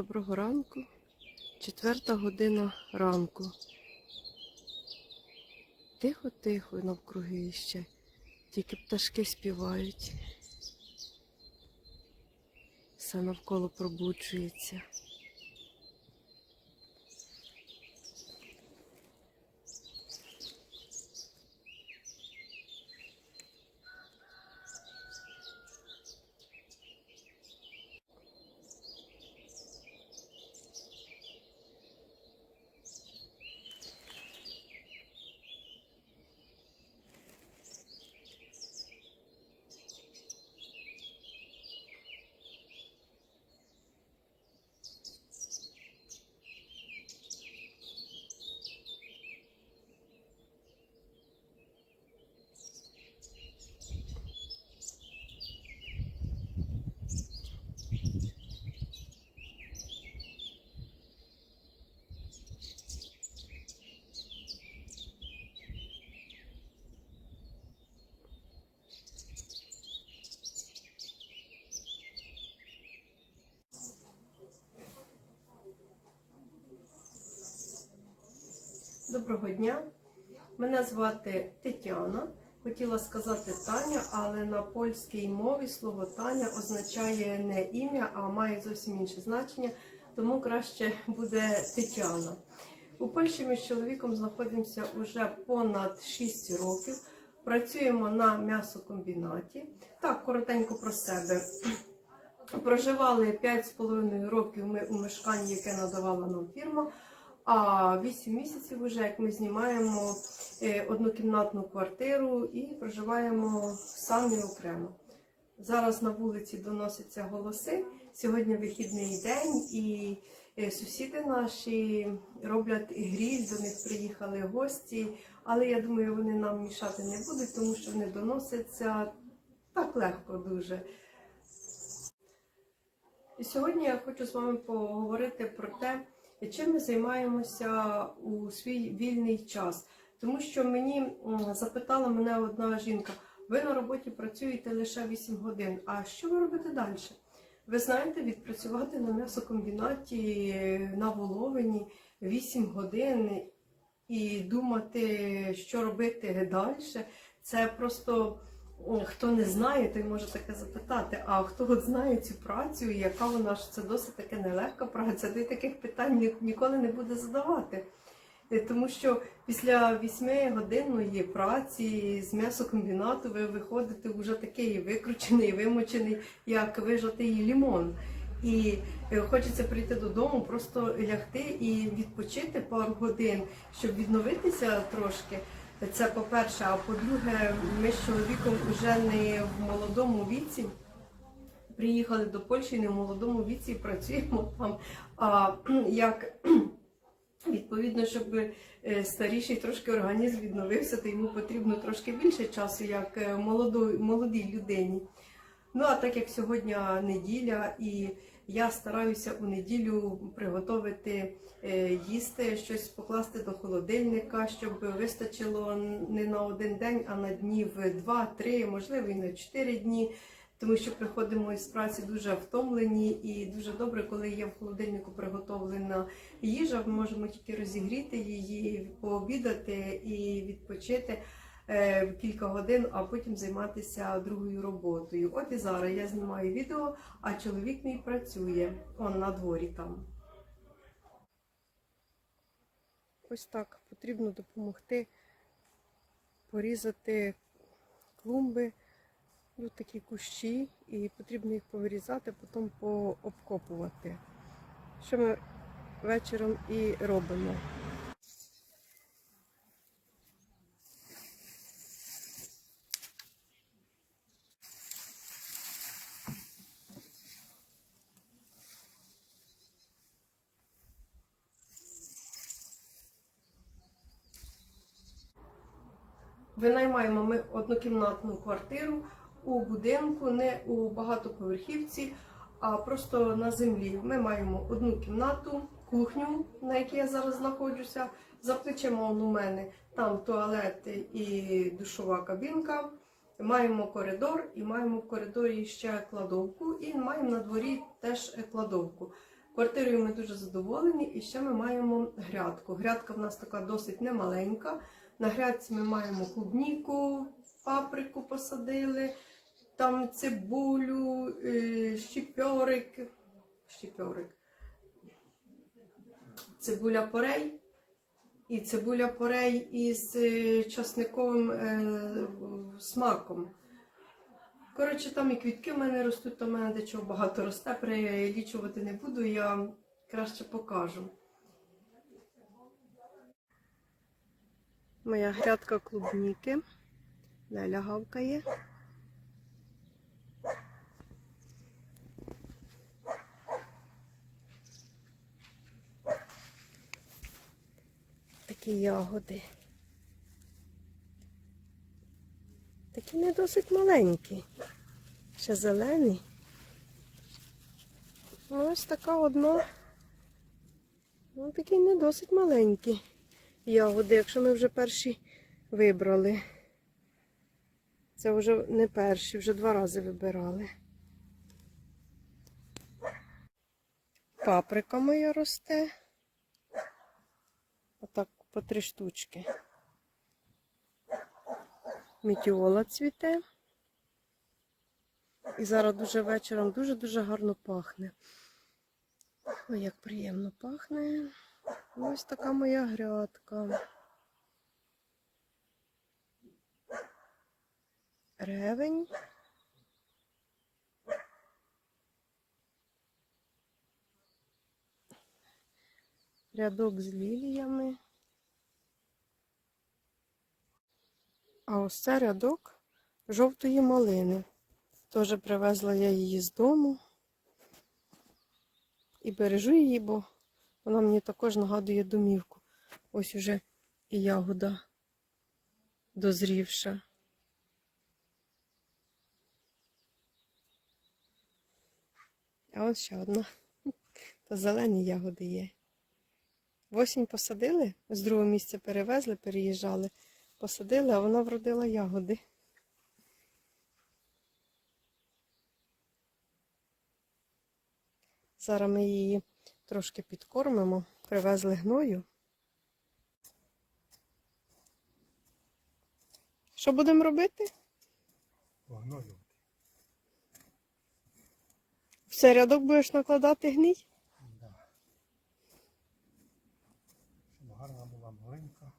Доброго ранку. Четверта година ранку. Тихо-тихо навкруги ще. Тільки пташки співають. Все навколо пробуджується. Доброго дня. Мене звати Тетяна. Хотіла сказати Таня, але на польській мові слово Таня означає не ім'я, а має зовсім інше значення, тому краще буде Тетяна. У Польщі ми з чоловіком знаходимося вже понад 6 років. Працюємо на м'ясокомбінаті. Так, коротенько про себе. Проживали 5,5 років ми у мешканні, яке надавала нам фірма. А 8 місяців вже як ми знімаємо е, однокімнатну квартиру і проживаємо самі окремо. Зараз на вулиці доносяться голоси. Сьогодні вихідний день, і е, сусіди наші роблять гріль, до них приїхали гості. Але я думаю, вони нам мішати не будуть, тому що вони доносяться так легко дуже. Сьогодні я хочу з вами поговорити про те, чим ми займаємося у свій вільний час. Тому що мені запитала мене одна жінка: ви на роботі працюєте лише 8 годин. А що ви робите далі? Ви знаєте, відпрацювати на м'ясокомбінаті на Воловині 8 годин і думати, що робити далі, це просто хто не знає, той може таке запитати. А хто от знає цю працю, яка вона ж це досить таке нелегка праця, той таких питань ніколи не буде задавати. Е, Тому що після 8 годинної праці з м'ясокомбінату ви виходите вже такий викручений, вимочений, як вижатий лімон. І е, хочеться прийти додому, просто лягти і відпочити пару годин, щоб відновитися трошки. Це по-перше, а по-друге, ми з чоловіком вже не в молодому віці. Приїхали до Польщі не в молодому віці працюємо там. А як відповідно, щоб е, старіший трошки організм відновився, то йому потрібно трошки більше часу, як е, молодій людині. Ну а так як сьогодні неділя, і я стараюся у неділю приготувати е, їсти, щось покласти до холодильника, щоб вистачило не на один день, а на днів два-три, можливо, і на чотири дні. Тому що приходимо із праці дуже втомлені, і дуже добре, коли є в холодильнику приготовлена їжа. Ми можемо тільки розігріти її, пообідати і відпочити кілька годин, а потім займатися другою роботою. От і зараз я знімаю відео, а чоловік мій працює он на дворі там. Ось так потрібно допомогти порізати клумби. Тут такі кущі, і потрібно їх повирізати, потім пообкопувати. Що ми вечором і робимо. Винаймаємо ми однокімнатну квартиру у будинку, не у багатоповерхівці, а просто на землі. Ми маємо одну кімнату, кухню, на якій я зараз знаходжуся. За плечима у мене там туалет і душова кабінка. Маємо коридор і маємо в коридорі ще кладовку, і маємо на дворі теж кладовку. Квартирою ми дуже задоволені, і ще ми маємо грядку. Грядка в нас така досить немаленька. На грядці ми маємо клубніку, паприку посадили, там цибулю, е, щіпьорик, щіпьорик, цибуля порей і цибуля порей із е, часниковим е, смаком. Коротше, там і квітки в мене ростуть, то в мене дечого багато росте, перелічувати не буду, я краще покажу. Моя грядка клубніки. Леля гавкає. Такі ягоди. Такі не досить маленькі. Ще зелені. Ось така одна. Ну, такі не досить маленькі ягоди, якщо ми вже перші вибрали. Це вже не перші, вже два рази вибирали. Паприка моя росте. Отак по три штучки. Мітіола цвіте. І зараз дуже вечором дуже-дуже гарно пахне. Ой, як приємно пахне. Ось така моя грядка. Ревень. Рядок з ліліями. А ось це рядок жовтої малини. Теж привезла я її з дому. І бережу її, бо вона мені також нагадує домівку. Ось уже і ягода дозрівша. А ось ще одна. То зелені ягоди є. В осінь посадили, з другого місця перевезли, переїжджали, посадили, а вона вродила ягоди. Зараз ми її трошки підкормимо, привезли гною. Що будемо робити? Погною. Все, рядок будеш накладати гній? Да. Щоб гарна була маленька.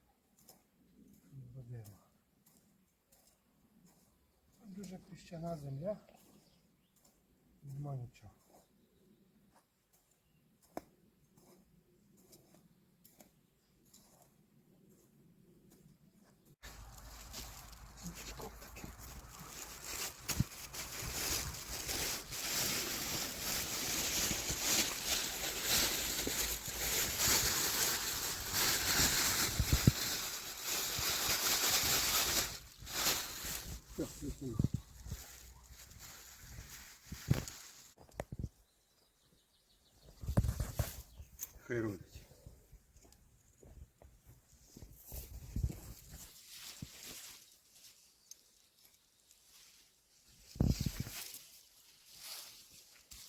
Дуже піщана земля. Нема нічого. Все, летимо. Хай родить.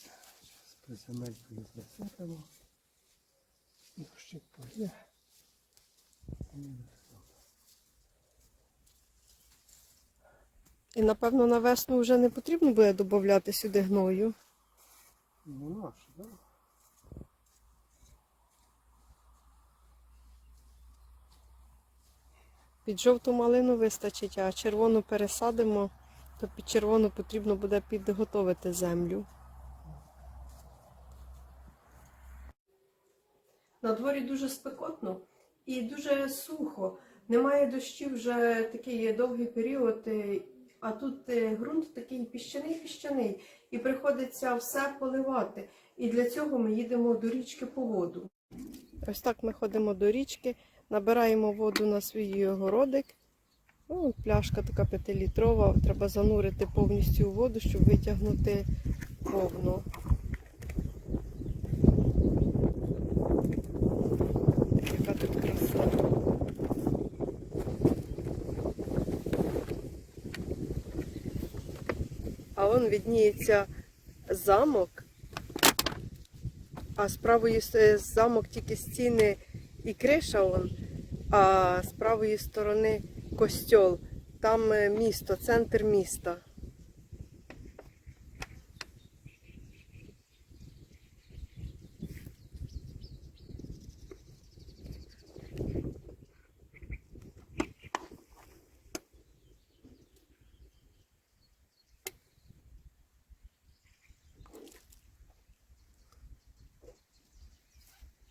Зараз присамелькою присипемо. Дощик пойде. І. І напевно на весну вже не потрібно буде додати сюди гною. Ну, наш, да? Під жовту малину вистачить, а червону пересадимо, то під червону потрібно буде підготовити землю. На дворі дуже спекотно і дуже сухо. Немає дощів вже такий довгий період, е, а тут е, ґрунт такий піщаний-піщаний, і приходиться все поливати. І для цього ми їдемо до річки по воду. Ось так ми ходимо до річки, набираємо воду на свій городик. Ну, пляшка така п'ятилітрова, треба занурити повністю у воду, щоб витягнути повну. Яка тут краса. А он відніється замок. а з правої замок тільки стіни і криша он, а з правої сторони костьол. Там е, місто, центр міста.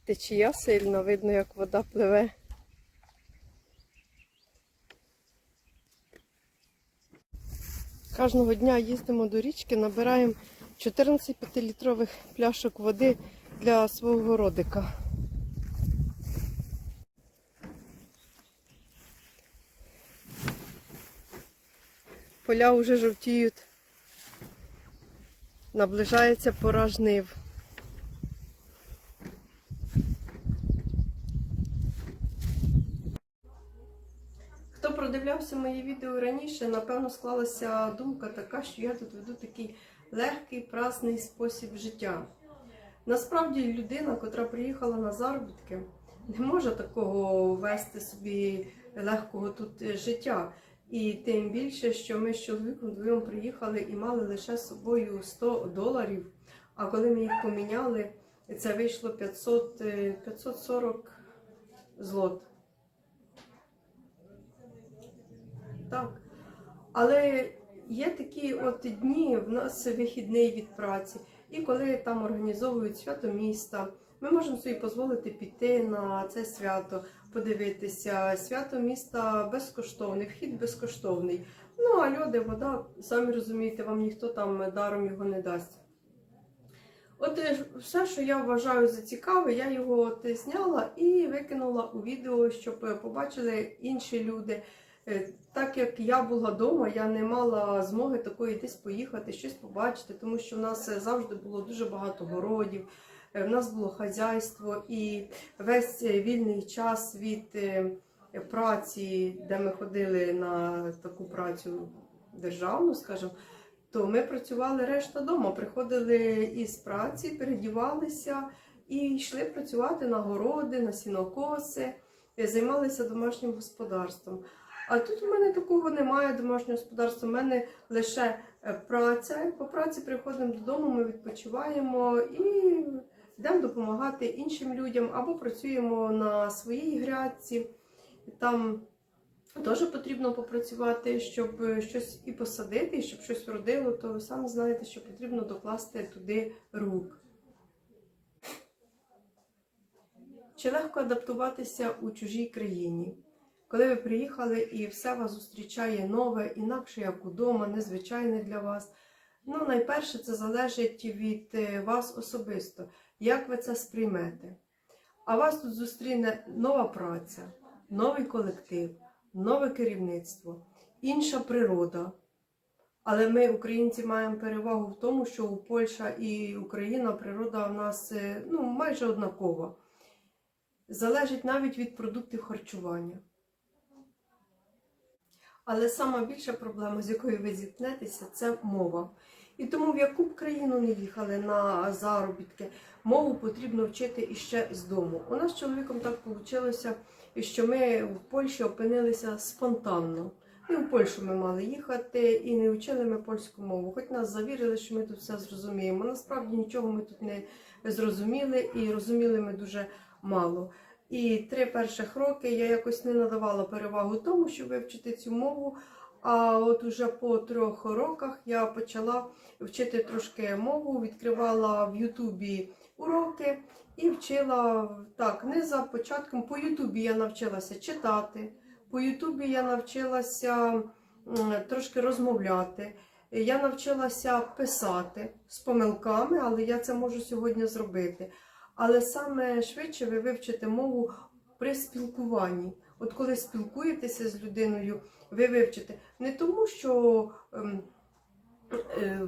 Течія сильно, видно, як вода пливе. Кожного дня їздимо до річки, набираємо 14 5-літрових пляшок води для свого городика. Поля вже жовтіють. Наближається пора жнив. Відео раніше, напевно, склалася думка така, що я тут веду такий легкий, праздний спосіб життя. Насправді людина, котра приїхала на заробітки, не може такого вести собі легкого тут е, життя. І тим більше, що ми з чоловіком вдвоєм приїхали і мали лише з собою 100 доларів. А коли ми їх поміняли, це вийшло 500, е, 540 злот. Так. Але є такі от дні, в нас вихідний від праці, і коли там організовують свято міста, ми можемо собі дозволити піти на це свято, подивитися. Свято міста безкоштовне, вхід безкоштовний. Ну, а люди, вода, самі розумієте, вам ніхто там даром його не дасть. От е, все, що я вважаю за цікаве, я його от зняла і викинула у відео, щоб е, побачили інші люди. Е, Так як я була вдома, я не мала змоги такої десь поїхати, щось побачити, тому що в нас е, завжди було дуже багато городів, е, в нас було хазяйство і весь вільний час від праці, де ми ходили на таку працю державну, скажімо, то ми працювали решта вдома. Приходили із праці, передівалися і йшли працювати на городи, на сінокоси, займалися домашнім господарством. А тут у мене такого немає домашнього господарства. У мене лише е, праця. По праці приходимо додому, ми відпочиваємо і йдемо допомагати іншим людям або працюємо на своїй грядці. Там теж потрібно попрацювати, щоб щось і посадити, і щоб щось вродило, то ви самі знаєте, що потрібно докласти туди рук. Чи легко адаптуватися у чужій країні? Коли ви приїхали і все вас зустрічає нове, інакше як удома, незвичайне для вас. Ну, найперше, це залежить від е, вас особисто, як ви це сприймете. А вас тут зустріне нова праця, новий колектив, нове керівництво, інша природа. Але ми, українці, маємо перевагу в тому, що у Польща і Україна природа в нас е, ну, майже однакова. Залежить навіть від продуктів харчування. Але сама більша проблема, з якою ви зіткнетеся, це мова. І тому в яку б країну не їхали на заробітки, мову потрібно вчити іще з дому. У нас з чоловіком так вийшло, що ми в Польщі опинилися спонтанно. І в Польщу ми мали їхати і не вчили ми польську мову. Хоч нас завірили, що ми тут все зрозуміємо. Насправді нічого ми тут не зрозуміли і розуміли ми дуже мало. І три перших роки я якось не надавала перевагу тому, щоб вивчити цю мову. А от уже по трьох роках я почала вчити трошки мову, відкривала в Ютубі уроки і вчила так, не за початком. По Ютубі я навчилася читати, по Ютубі я навчилася трошки розмовляти. Я навчилася писати з помилками, але я це можу сьогодні зробити. Але саме швидше ви вивчите мову при спілкуванні. От коли спілкуєтеся з людиною, ви вивчите не тому, що ем, е,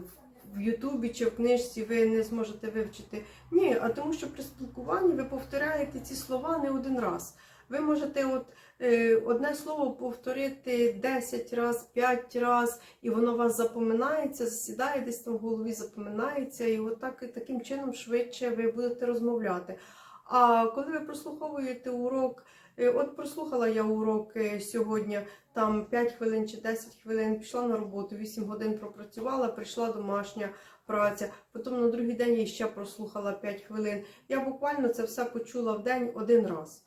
в Ютубі чи в книжці ви не зможете вивчити. Ні, а тому, що при спілкуванні ви повторяєте ці слова не один раз. Ви можете от, е, одне слово повторити 10 раз, 5 раз, і воно у вас запоминається, засідає десь там в голові, запоминається, і от так, таким чином швидше ви будете розмовляти. А коли ви прослуховуєте урок, е, от прослухала я урок е, сьогодні, там 5 хвилин чи 10 хвилин, пішла на роботу, 8 годин пропрацювала, прийшла домашня праця, потім на другий день я ще прослухала 5 хвилин. Я буквально це все почула в день один раз.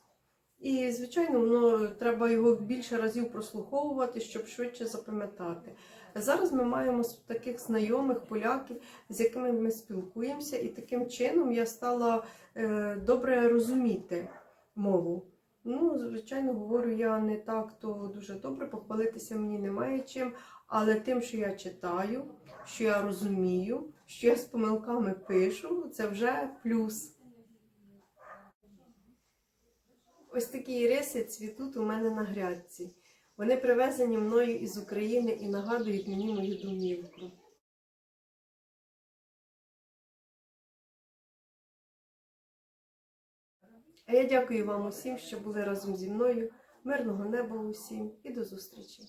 І, звичайно, воно треба його більше разів прослуховувати, щоб швидше запам'ятати. Зараз ми маємо таких знайомих поляків, з якими ми спілкуємося, і таким чином я стала е, добре розуміти мову. Ну, звичайно, говорю я не так, то дуже добре, похвалитися мені немає чим, але тим, що я читаю, що я розумію, що я з помилками пишу, це вже плюс. Ось такі риси цвітуть у мене на грядці. Вони привезені мною із України і нагадують мені мою домівку. А я дякую вам усім, що були разом зі мною. Мирного неба усім і до зустрічі!